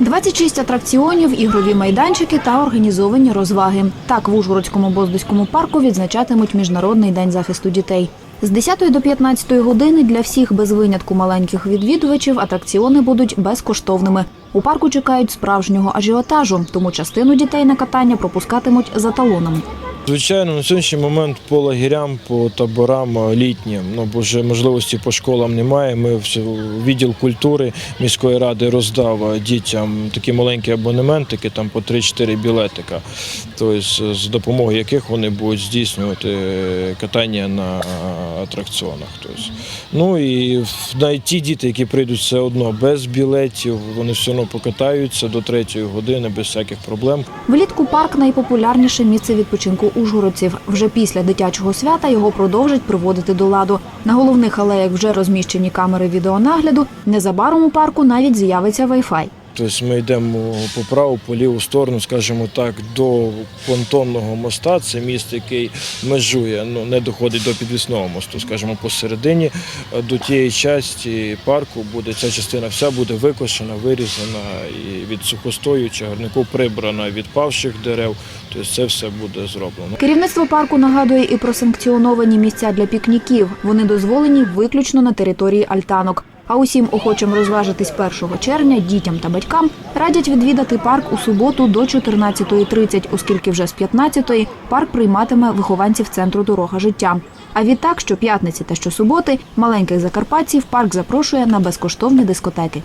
26 атракціонів, ігрові майданчики та організовані розваги. Так в Ужгородському Боздоському парку відзначатимуть Міжнародний день захисту дітей. З 10 до 15 години для всіх без винятку маленьких відвідувачів атракціони будуть безкоштовними. У парку чекають справжнього ажіотажу, тому частину дітей на катання пропускатимуть за талонами. Звичайно, на сьогоднішній момент по лагерям, по таборам літнім, ну бо вже можливості по школам немає. Ми в відділ культури міської ради роздав дітям такі маленькі абонементики, там по 3-4 білетика, тобто з допомогою яких вони будуть здійснювати е, катання на атракціонах. Тобто. Ну і навіть ті діти, які прийдуть все одно без білетів, вони все одно покатаються до 3 години без всяких проблем. Влітку парк найпопулярніше місце відпочинку ужгородців. Вже після дитячого свята його продовжать приводити до ладу. На головних алеях вже розміщені камери відеонагляду. Незабаром у парку навіть з'явиться Wi-Fi. Тобто ми йдемо по праву, по ліву сторону, скажімо так, до понтонного моста. Це міст, який межує, ну не доходить до підвісного мосту, скажімо, посередині. До тієї частини парку буде ця частина вся буде викошена, вирізана і від сухостою чагарнику прибрана від павших дерев. Тобто це все буде зроблено. Керівництво парку нагадує і про санкціоновані місця для пікніків. Вони дозволені виключно на території альтанок. А усім охочим розважитись 1 червня дітям та батькам радять відвідати парк у суботу до 14.30, оскільки вже з 15.00 парк прийматиме вихованців центру дорога життя. А відтак, щоп'ятниці та щосуботи маленьких закарпатців парк запрошує на безкоштовні дискотеки.